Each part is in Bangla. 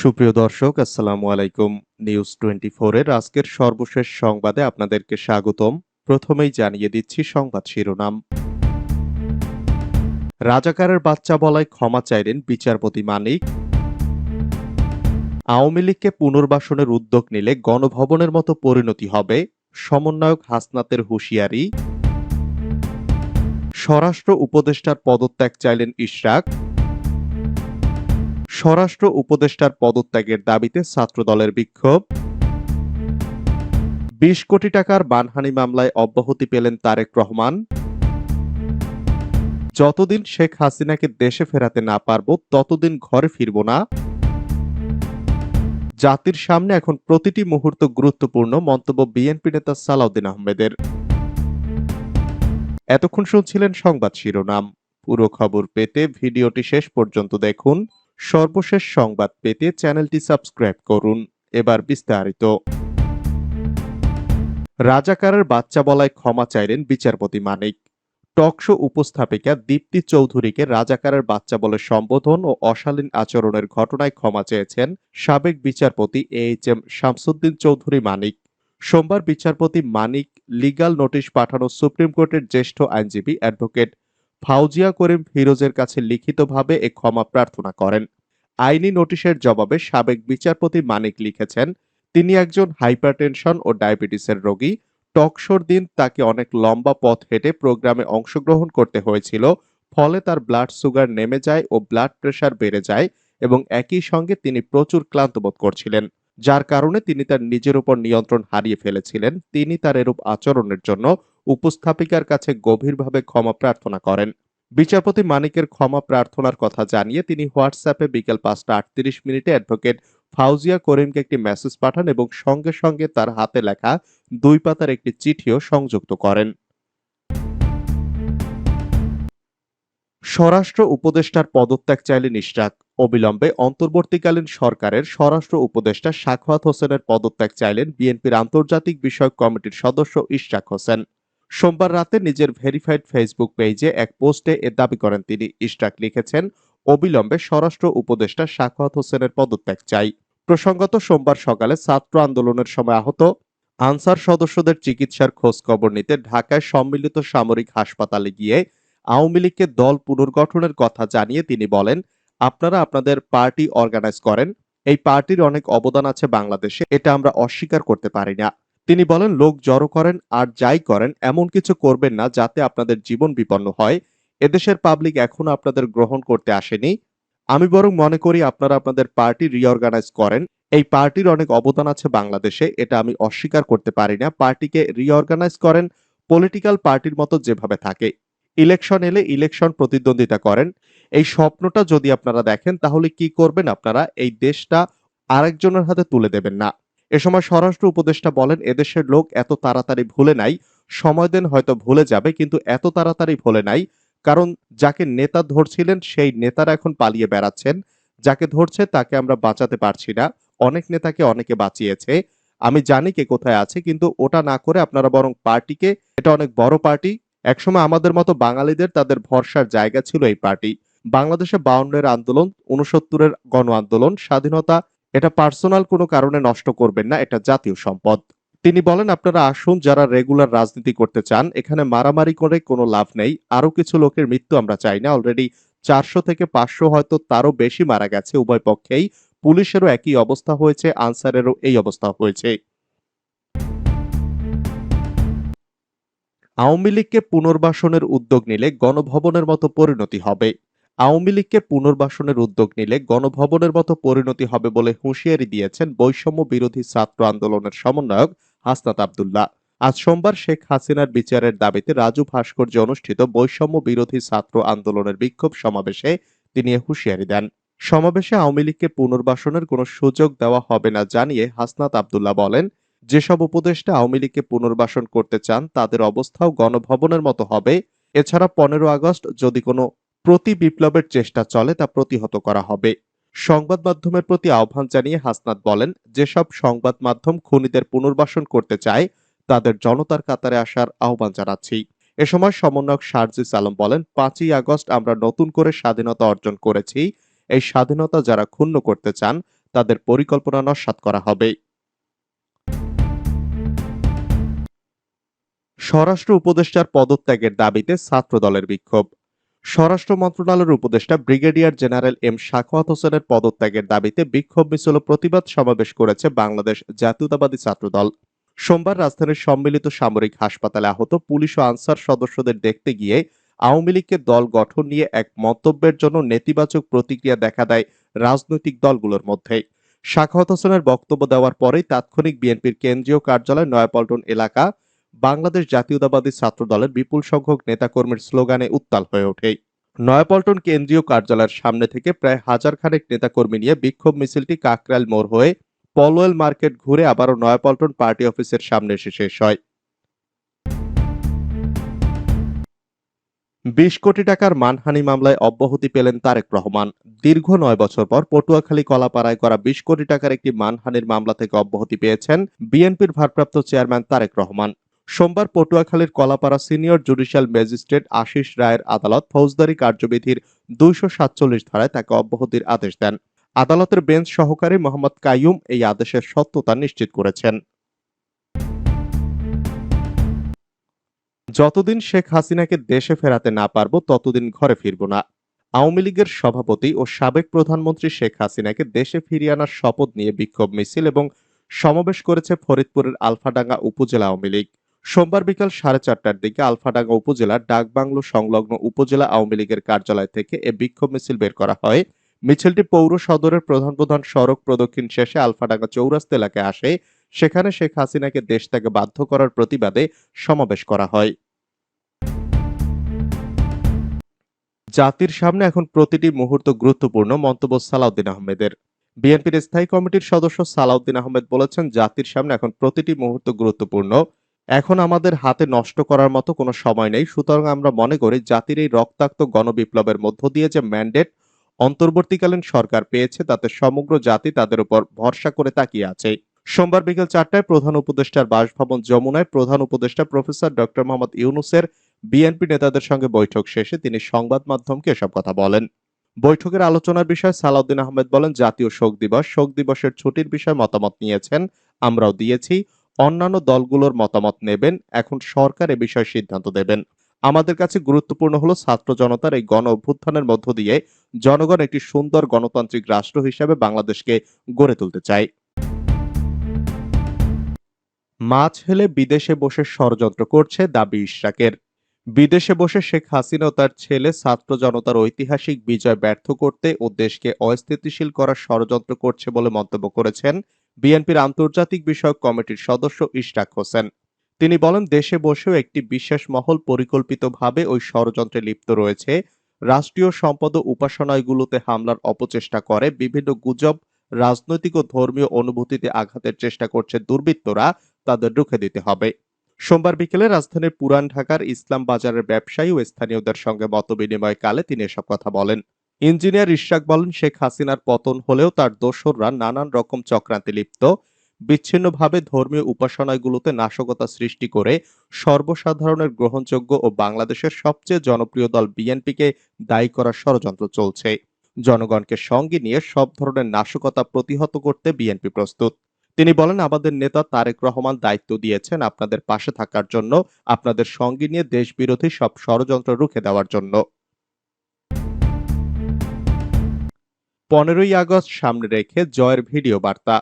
সুপ্রিয় দর্শক, আসসালামু আলাইকুম নিউজ টোয়েন্টি এর আজকের সর্বশেষ সংবাদে আপনাদেরকে স্বাগতম। প্রথমেই জানিয়ে দিচ্ছি সংবাদ শিরোনাম। রাজাকারের বাচ্চা বলায় ক্ষমা চাইলেন বিচারপতি মানিক। আওয়ামী লীগকে পুনর্বাসনের উদ্যোগ নিলে গণভবনের মতো পরিণতি হবে, সমন্বয়ক হাসনাতের হুঁশিয়ারি। স্বরাষ্ট্র উপদেষ্টার পদত্যাগ চাইলেন ইশরাক। স্বরাষ্ট্র উপদেষ্টার পদত্যাগের দাবিতে ছাত্রদলের বিক্ষোভ। বিশ কোটি টাকার মানহানি মামলায় অব্যাহতি পেলেন তারেক রহমান। যতদিন শেখ হাসিনাকে দেশে ফেরাতে না পারব, ততদিন ঘরে ফিরব না। জাতির সামনে এখন প্রতিটি মুহূর্ত গুরুত্বপূর্ণ, মন্তব্য বিএনপি নেতা সালাউদ্দিন আহমেদের। এতক্ষণ শুনছিলেন সংবাদ শিরোনাম। পুরো খবর পেতে ভিডিওটি শেষ পর্যন্ত দেখুন। সর্বশেষ সংবাদ পেতে চ্যানেলটি সাবস্ক্রাইব করুন। এবার বিস্তারিত। রাজাকারের বাচ্চা বলায় ক্ষমা চাইলেন বিচারপতি মানিক। টকশো উপস্থাপিকা দীপ্তি চৌধুরীকে রাজাকারের বাচ্চা বলে সম্বোধন ও অশালীন আচরণের ঘটনায় ক্ষমা চেয়েছেন সাবেক বিচারপতি এইচ এম শামসুদ্দিন চৌধুরী মানিক। সোমবার বিচারপতি মানিক লিগাল নোটিশ পাঠানো সুপ্রিম কোর্টের জ্যেষ্ঠ আইনজীবী অ্যাডভোকেট ফাউজিয়া করিম ফিরোজের কাছে লিখিতভাবে এ ক্ষমা প্রার্থনা করেন। আইনি নোটিশের জবাবে সাবেক বিচারপতি মানিক লিখেছেন, তিনি একজন হাইপারটেনশন ও ডায়াবেটিসের রোগী। টকশোর দিন তাকে অনেক লম্বা পথ হেঁটে প্রোগ্রামে অংশগ্রহণ করতে হয়েছিল। ফলে তার ব্লাড সুগার নেমে যায় ও ব্লাড প্রেশার বেড়ে যায় এবং একই সঙ্গে তিনি প্রচুর ক্লান্ত বোধ করছিলেন। যার কারণে তিনি তার নিজের উপর নিয়ন্ত্রণ হারিয়ে ফেলেছিলেন। তিনি তার এরূপ আচরণের জন্য উপস্থাপিকার কাছে গভীরভাবে ক্ষমা প্রার্থনা করেন। বিচারপতি মানিকের ক্ষমা প্রার্থনার কথা জানিয়ে তিনি হোয়াটসঅ্যাপে বিকেল পাঁচটা আটত্রিশ মিনিটে অ্যাডভোকেট ফাউজিয়া করিমকে একটি মেসেজ পাঠান এবং সঙ্গে সঙ্গে তার হাতে লেখা দুই পাতার একটি চিঠিও সংযুক্ত করেন। স্বরাষ্ট্র উপদেষ্টার পদত্যাগ চাইলেন ইশরাক অবিলম্বে অন্তর্বর্তীকালীন সরকারের স্বরাষ্ট্র উপদেষ্টা সাখাওয়াত হোসেনের পদত্যাগ চাইলেন বিএনপির আন্তর্জাতিক বিষয়ক কমিটির সদস্য ইশরাক হোসেন। সোমবার রাতে নিজের ভেরিফাইড ফেসবুক পেজে এক পোস্টে এ দাবি করেন তিনি। ইশরাক লিখেছেন, অবিলম্বে স্বরাষ্ট্র উপদেষ্টা সাখাওয়াত হোসেনের পদত্যাগ চাই। প্রসঙ্গত, সোমবার সকালে ছাত্র আন্দোলনের সময় আহত আনসার সদস্যদের চিকিৎসার খোঁজ খবর নিতে ঢাকায় সম্মিলিত সামরিক হাসপাতালে গিয়ে আওয়ামী লীগকে দল পুনর্গঠনের কথা জানিয়ে তিনি বলেন, আপনারা আপনাদের পার্টি অর্গানাইজ করেন। এই পার্টির অনেক অবদান আছে বাংলাদেশে। এটা আমরা অস্বীকার করতে পারি না। তিনি বলেন, লোক জড়ো করেন আর যাই করেন, এমন কিছু করবেন না যাতে আপনাদের জীবন বিপন্ন হয়। এদেশের পাবলিক এখনও আপনাদের গ্রহণ করতে আসেনি। আমি বরং মনে করি আপনারা আপনাদের পার্টি রিঅর্গানাইজ করেন। এই পার্টির অনেক অবদান আছে বাংলাদেশে, এটা আমি অস্বীকার করতে পারি না। পার্টিকে রিঅর্গানাইজ করেন পলিটিক্যাল পার্টির মতো যেভাবে থাকে। ইলেকশন এলে ইলেকশন প্রতিদ্বন্দ্বিতা করেন। এই স্বপ্নটা যদি আপনারা দেখেন, তাহলে কি করবেন আপনারা? এই দেশটা আরেকজনের হাতে তুলে দেবেন না। এ সময় স্বরাষ্ট্র উপদেষ্টা বলেন, এদেশের লোক এত তাড়াতাড়ি ভুলে নাই। সময় দেন হয়তো ভুলে যাবে, কিন্তু এত তাড়াতাড়ি ভুলে নাই। কারণ যাকে নেতা ধরছিলেন, সেই নেতারা এখন পালিয়ে বেড়াচ্ছেন। যাকে ধরছে, তাকে আমরা বাঁচাতে পারছি না। অনেক নেতাকে অনেকে বাঁচিয়েছে। আমি জানি কে কোথায় আছে, কিন্তু ওটা না করে আপনারা বরং পার্টিকে, এটা অনেক বড় পার্টি। একসময় আমাদের মতো বাঙালিদের তাদের ভরসার জায়গা ছিল এই পার্টি। বাংলাদেশে বাউন্নের আন্দোলন উনসত্তরের গণ আন্দোলন স্বাধীনতা এটা পার্সোনাল কোনো কারণে নষ্ট করবেন না, এটা জাতীয় সম্পদ। তিনি বলেন, আপনারা আসুন, যারা রেগুলার রাজনীতি করতে চান, এখানে মারামারি করে কোনো লাভ নেই আরও কিছু লোকের মৃত্যু আমরা চাই না। অলরেডি চারশো থেকে পাঁচশো হয়তো তারও বেশি মারা গেছে উভয় পক্ষেই, পুলিশেরও একই অবস্থা হয়েছে, আনসারেরও এই অবস্থা হয়েছে। আওয়ামী লীগকে পুনর্বাসনের উদ্যোগ নিলে গণভবনের মতো পরিণতি হবে। আওয়ামী লীগকে পুনর্বাসনের উদ্যোগ নিলে গণভবনের মতো পরিণতি হবে বলে হুঁশিয়ারি দিয়েছেন বৈষম্য বিরোধী ছাত্র আন্দোলনের সমন্বয়ক হাসনাত আবদুল্লাহ। আজ সোমবার শেখ হাসিনার বিচারের দাবিতে রাজু ভাস্কর্যে অনুষ্ঠিত বৈষম্য বিরোধী ছাত্র আন্দোলনের বিক্ষোভ সমাবেশে তিনি হুঁশিয়ারি দেন। সমাবেশে আওয়ামী লীগকে পুনর্বাসনের কোনো সুযোগ দেওয়া হবে না জানিয়ে হাসনাত আবদুল্লাহ বলেন, যেসব উপদেষ্টা আওয়ামী লীগকে পুনর্বাসন করতে চান, তাদের অবস্থাও গণভবনের মতো হবে। এছাড়া পনেরো আগস্ট যদি কোনো প্রতি বিপ্লবের চেষ্টা চলে, তা প্রতিহত করা হবে। সংবাদ মাধ্যমের প্রতি আহ্বান জানিয়ে হাসনাত বলেন, যেসব সংবাদ মাধ্যম খুনিদের পুনর্বাসন করতে চায়, তাদের জনতার কাতারে আসার আহ্বান জানাচ্ছি। এ সময় সমন্বয়ক শারজিস আলম বলেন, পাঁচই আগস্ট আমরা নতুন করে স্বাধীনতা অর্জন করেছি। এই স্বাধীনতা যারা ক্ষুণ্ণ করতে চান, তাদের পরিকল্পনা নস্যাৎ করা হবে। স্বরাষ্ট্র উপদেষ্টার পদত্যাগের দাবিতে ছাত্রদলের বিক্ষোভ। স্বরাষ্ট্র মন্ত্রণালয়ের উপদেষ্টা ব্রিগেডিয়ার জেনারেল এম শাখওয়াত হোসেনের পদত্যাগের দাবিতে বিক্ষোভ মিছিল প্রতিবাদ সমাবেশ করেছে বাংলাদেশ জাতীয়তাবাদী ছাত্রদল। সোমবার রাজধানীর সম্মিলিত সামরিক হাসপাতালে আহত পুলিশ ও আনসার সদস্যদের দেখতে গিয়ে আওয়ামী লীগকে দল গঠন নিয়ে এক মন্তব্যের জন্য নেতিবাচক প্রতিক্রিয়া দেখা দেয় রাজনৈতিক দলগুলোর মধ্যে। শাখাওয়াত হোসেনের বক্তব্য দেওয়ার পরেই তাৎক্ষণিক বিএনপির কেন্দ্রীয় কার্যালয় নয়াপল্টন এলাকা বাংলাদেশ জাতীয়তাবাদী ছাত্র দলের বিপুল সংখ্যক নেতাকর্মীর স্লোগানে উত্তাল হয়ে ওঠে। নয়াপল্টন কেন্দ্রীয় কার্যালয়ের সামনে থেকে প্রায় হাজার খানেক নেতাকর্মী নিয়ে বিক্ষোভ মিছিলটি কাকরাইল মোড় হয়ে পলোয়েল মার্কেট ঘুরে আবারও নয়াপল্টন পার্টি অফিসের সামনে এসে শেষ হয়। বিশ কোটি টাকার মানহানি মামলায় অব্যাহতি পেলেন তারেক রহমান। দীর্ঘ নয় বছর পর পটুয়াখালী কলাপাড়ায় করা বিশ কোটি টাকার একটি মানহানির মামলা থেকে অব্যাহতি পেয়েছেন বিএনপির ভারপ্রাপ্ত চেয়ারম্যান তারেক রহমান। সোমবার পটুয়াখালীর Kalapara senior judicial magistrate Ashis রায়ের আদালত ফৌজদারি কার্যবিধির দুইশো সাতচল্লিশ ধারায় তাকে অব্যাহতির আদেশ দেন। আদালতের বেঞ্চ সহকারী মোহাম্মদ কাইয়ুম এই আদেশের সত্যতা নিশ্চিত করেছেন। যতদিন শেখ হাসিনাকে দেশে ফেরাতে না পারব, ততদিন ঘরে ফিরব না। আওয়ামী লীগের সভাপতি ও সাবেক প্রধানমন্ত্রী শেখ হাসিনাকে দেশে ফিরিয়ে আনার শপথ নিয়ে বিক্ষোভ মিছিল এবং সমাবেশ করেছে ফরিদপুরের আলফাডাঙ্গা উপজেলা আওয়ামী লীগ। সোমবার বিকাল সাড়ে চারটার দিকে আলফাডাঙ্গা উপজেলার ডাকবাংলো সংলগ্ন উপজেলা আওয়ামী লীগের কার্যালয় থেকে এ বিক্ষোভ মিছিল বের করা হয়। মিছিলটি পৌর সদরের প্রধান প্রধান সড়ক প্রদক্ষিণ শেষে আলফাডাঙ্গা চৌরাস্তা এলাকায় আসে। সেখানে শেখ হাসিনাকে দেশ থেকে বাধ্য করার প্রতিবাদে সমাবেশ করা হয়। জাতির সামনে এখন প্রতিটি মুহূর্ত গুরুত্বপূর্ণ, মন্তব্য সালাউদ্দিন আহমেদের। বিএনপির স্থায়ী কমিটির সদস্য সালাউদ্দিন আহমেদ বলেছেন, জাতির সামনে এখন প্রতিটি মুহূর্ত গুরুত্বপূর্ণ। এখন আমাদের হাতে নষ্ট করার মতো কোনো সময় নেই। সুতরাং আমরা মনে করি জাতির এই রক্তাক্ত গণবিপ্লবের মধ্য দিয়ে যে ম্যান্ডেট অন্তর্বর্তীকালীন সরকার পেয়েছে, তাতে সমগ্র জাতি তাদের উপর ভরসা করে তাকিয়ে আছে। সোমবার বিকেল চারটায় প্রধান উপদেষ্টার বাসভবন যমুনায় প্রধান উপদেষ্টা প্রফেসর ডক্টর মোহাম্মদ ইউনুসের বিএনপি নেতাদের সঙ্গে বৈঠক শেষে তিনি সংবাদ মাধ্যমকে এসব কথা বলেন। বৈঠকের আলোচনার বিষয়ে সালাউদ্দিন আহমেদ বলেন, জাতীয় শোক দিবস, শোক দিবসের ছুটির বিষয়ে মতামত নিয়েছেন, আমরাও দিয়েছি। অন্যান্য দলগুলোর মতামত নেবেন, এখন সরকার এ বিষয়ে সিদ্ধান্ত দেবেন। আমাদের কাছে গুরুত্বপূর্ণ হলো ছাত্র জনতার এই গণ অভ্যুত্থানের মধ্য দিয়ে জনগণ একটি সুন্দর গণতান্ত্রিক রাষ্ট্র হিসেবে বাংলাদেশকে গড়ে তুলতে চায়। মাছ হেলে বিদেশে বসে ষড়যন্ত্র করছে দাবি ইশরাকের। বিদেশে বসে শেখ হাসিনা তার ছেলে ছাত্র জনতার ঐতিহাসিক বিজয় ব্যর্থ করতে ও দেশকে অস্থিতিশীল করার ষড়যন্ত্র করছে বলে মন্তব্য করেছেন বিএনপির আন্তর্জাতিক বিষয়ক কমিটির সদস্য ইশরাক হোসেন। তিনি বলেন, দেশে বসেও একটি বিশেষ মহল পরিকল্পিতভাবে ওই ষড়যন্ত্রে লিপ্ত রয়েছে। রাষ্ট্রীয় সম্পদ ও উপাসনায়গুলোতে হামলার অপচেষ্টা করে বিভিন্ন গুজব, রাজনৈতিক ও ধর্মীয় অনুভূতিতে আঘাতের চেষ্টা করছে দুর্বৃত্তরা, তাদের রুখে দিতে হবে। সোমবার বিকেলে রাজধানীর পুরান ঢাকার ইসলাম বাজারের ব্যবসায়ী ও স্থানীয়দের সঙ্গে মতবিনিময় কালে তিনি এসব কথা বলেন। ইঞ্জিনিয়ার ইশরাক বলেন, শেখ হাসিনার পতন হলেও তার দোসররা নানান রকম চক্রান্তে লিপ্ত। বিচ্ছিন্নভাবে ধর্মীয় উপাসনাগুলোতে নাশকতা সৃষ্টি করে সর্বসাধারণের গ্রহণযোগ্য ও বাংলাদেশের সবচেয়ে জনপ্রিয় দল বিএনপিকে দায়ী করার ষড়যন্ত্র চলছে। জনগণকে সঙ্গে নিয়ে সব ধরনের নাশকতা প্রতিহত করতে বিএনপি প্রস্তুত। তিনি বলেন, আমাদের নেতা তারেক রহমান দায়িত্ব দিয়েছেন আপনাদের পাশে থাকার জন্য, আপনাদের সঙ্গে নিয়ে দেশবিরোধী সব ষড়যন্ত্র রুখে দেওয়ার জন্য। পনেরোই আগস্ট সামনে রেখে জয়ের ভিডিও বার্তা।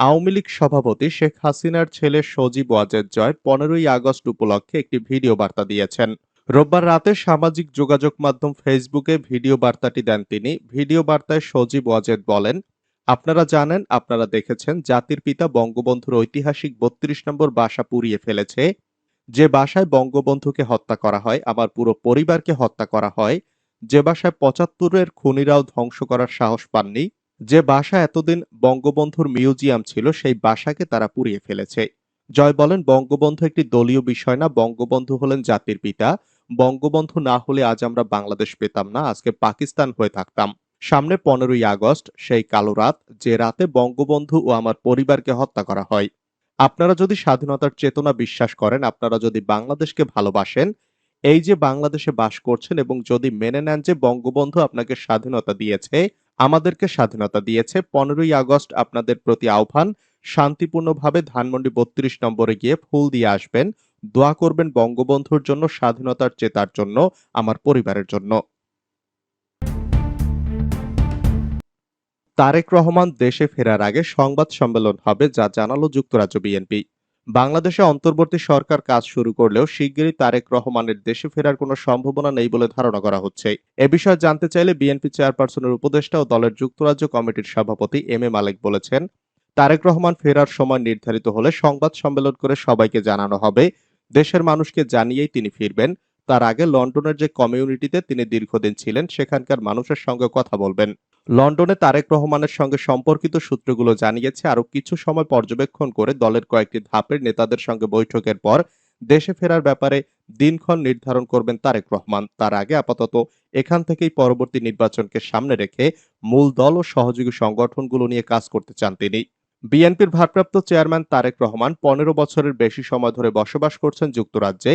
আওয়ামী লীগ সভাপতি শেখ হাসিনার ছেলে সজীব ওয়াজেদ জয় পনেরোই আগস্ট উপলক্ষে একটি ভিডিও বার্তা দিয়েছেন। রোববার রাতে সামাজিক যোগাযোগ মাধ্যম ফেসবুকে ভিডিও বার্তাটি দেন তিনি। ভিডিও বার্তায় সজীব ওয়াজেদ বলেন, আপনারা জানেন, আপনারা দেখেছেন, জাতির পিতা বঙ্গবন্ধুর ঐতিহাসিক বত্রিশ নম্বর বাসা পুড়িয়ে ফেলেছে। যে বাসায় বঙ্গবন্ধুকে হত্যা করা হয় আমার পুরো পরিবারকে হত্যা করা হয় যে বাসায় পঁচাত্তরের খুনিরাও ধ্বংস করার সাহস পাননি, যে বাসা এতদিন বঙ্গবন্ধুর মিউজিয়াম ছিল সেই বাসাকে তারা পুড়িয়ে ফেলেছে। জয় বলেন, বঙ্গবন্ধু একটি দলীয় বিষয় না, বঙ্গবন্ধু হলেন জাতির পিতা। বঙ্গবন্ধু না হলে আজ আমরা বাংলাদেশ পেতাম না, আজকে পাকিস্তান হয়ে থাকতাম। সামনে পনেরোই আগস্ট, সেই কালো রাত, যে রাতে বঙ্গবন্ধু ও আমার পরিবারকে হত্যা করা হয়। আপনারা যদি স্বাধীনতার চেতনা বিশ্বাস করেন, আপনারা যদি বাংলাদেশকে ভালোবাসেন এই যে বাংলাদেশে বাস করছেন এবং যদি মেনে নেন যে বঙ্গবন্ধু আপনাকে স্বাধীনতা দিয়েছে, আমাদেরকে স্বাধীনতা দিয়েছে, পনেরোই আগস্ট আপনাদের প্রতি আহ্বান, শান্তিপূর্ণভাবে ধানমন্ডি বত্রিশ নম্বরে গিয়ে ফুল দিয়ে আসবেন, দোয়া করবেন বঙ্গবন্ধুর জন্য, স্বাধীনতার চেতার জন্য, আমার পরিবারের জন্য। তারেক রহমান দেশে ফেরার আগে সংবাদ সম্মেলন হবে, যা জানালো যুক্তরাজ্য বিএনপি। বাংলাদেশে অন্তর্বর্তী সরকার কাজ শুরু করলেও শিগগিরই তারেক রহমানের দেশে ফেরার কোনো সম্ভাবনা নেই বলে ধারণা করা হচ্ছে। এ বিষয়ে জানতে চাইলে বিএনপি চেয়ারপারসনের উপদেষ্টা ও দলের যুক্তরাজ্য কমিটির সভাপতি এম এ মালিক বলেছেন, তারেক রহমান ফেরার সময় নির্ধারিত হলে সংবাদ সম্মেলন করে সবাইকে জানানো হবে, দেশের মানুষকে জানিয়েই তিনি ফিরবেন। তার আগে লন্ডনের যে কমিউনিটিতে তিনি দীর্ঘদিন ছিলেন, সেখানকার মানুষের সঙ্গে কথা বলবেন। লন্ডনে তারেক রহমানের সঙ্গে সম্পর্কিত সূত্রগুলো জানিয়েছে আরও কিছু সময় পর্যবেক্ষণ করে দলের কয়েকটি ধাপের নেতাদের সঙ্গে বৈঠকের পর দেশে ফেরার ব্যাপারে দিনক্ষণ নির্ধারণ করবেন তারেক রহমান। তার আগে আপাতত এখান থেকেই পরবর্তী নির্বাচনকে সামনে রেখে মূল দল ও সহযোগী সংগঠনগুলো নিয়ে কাজ করতে চান তিনি। বিএনপির ভারপ্রাপ্ত চেয়ারম্যান তারেক রহমান পনেরো বছরের বেশি সময় ধরে বসবাস করছেন যুক্তরাজ্যে।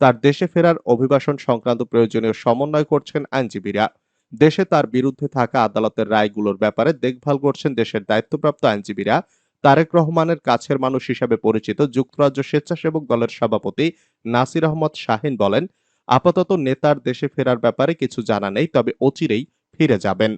তার দেশে ফেরার অভিবাসন সংক্রান্ত প্রয়োজনীয় সমন্বয় করছেন আইনজীবীরা। দেশে তার বিরুদ্ধে থাকা আদালতের রায়গুলোর ব্যাপারে দেখভাল করছেন দেশের দায়িত্বপ্রাপ্ত আইনজীবীরা। তারেক রহমানের কাছের মানুষ হিসাবে পরিচিত যুক্তরাজ্য স্বেচ্ছাসেবক দলের সভাপতি নাসির আহমদ শাহিন বলেন, আপাতত নেতার দেশে ফেরার ব্যাপারে কিছু জানা নেই, তবে অচিরেই ফিরে যাবেন।